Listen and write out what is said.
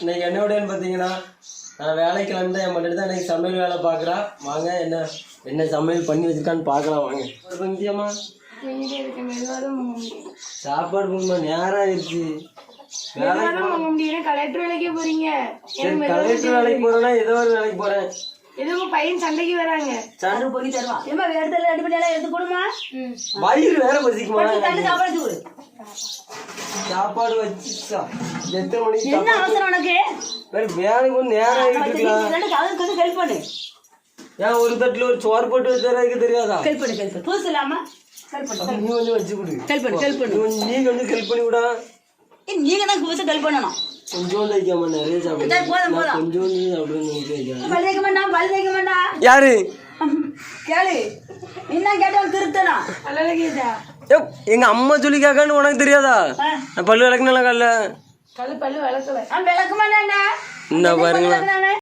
இன்னைக்கு என்ன விடன்னு பார்த்தீங்கன்னா நான் வேலைக்கு கிளம்பி என் மட்டும் தான் இன்னைக்கு சமையல் வேலை பார்க்குறா. வாங்க என்ன என்ன சமையல் பண்ணி வச்சிருக்கான்னு பார்க்கலாம் வாங்க. ஒரு பங்கியம்மா. சாப்பாடு போகுமா நேரம் ஆயிடுச்சு. கலெக்டர் வேலைக்கே போறீங்க? கலெக்டர் வேலைக்கு போறேன்னா ஏதோ ஒரு வேலைக்கு போறேன். ஏதோ உங்க பையன் சண்டைக்கு வராங்க. சாரு பொங்கி தருவான் ஏமா எடுத்து ரெண்டு பண்ணி எல்லாம் எடுத்து கொடுமா வயிறு வேற பசிக்குமா? சாப்பாடு கொடு சாப்பாடு வச்சு சா- எத்தனை மணிக்கு என்ன அவசரம் உனக்கு? வேற வேலைக்கு வந்து நேரம் ஆகிட்டு இருக்கலாம் கொஞ்சம் ஹெல்ப் பண்ணு. ஏன் ஒரு தட்டுல ஒரு சோறு போட்டு வச்சுறதுக்கு தெரியாதா? ஹெல்ப் பண்ணு ஹெல்ப் பண்ணு. புதுசு இல்லாம ஹெல்ப் பண்ணு நீ கொஞ்சம் வச்சு கொடு. ஹெல்ப் பண்ணு ஹெல்ப் பண்ணு. நீ கொஞ்சம் ஹெல்ப் பண்ணி விடா. நீங்க தான் புதுசு ஹெல்ப் பண்ணணும். கொஞ்சோண்டு வைக்காம நிறைய சாப்பிடு. சரி, போதும், போதும். கொஞ்சோண்டு வைக்காம பல் வைக்க பல் யாரு? கேளு. என்ன கேட்டவன் கேட்டா ஏ, எங்க அம்மா சொல்லி கேட்கான்னு உனக்கு தெரியாதா. நான் பல்லு விளக்குனால காலைல. கல் பல்லு வளர்க்கல அவன் விளக்க மாட்டான்டா இந்த பாருங்க விளக்குனாங்க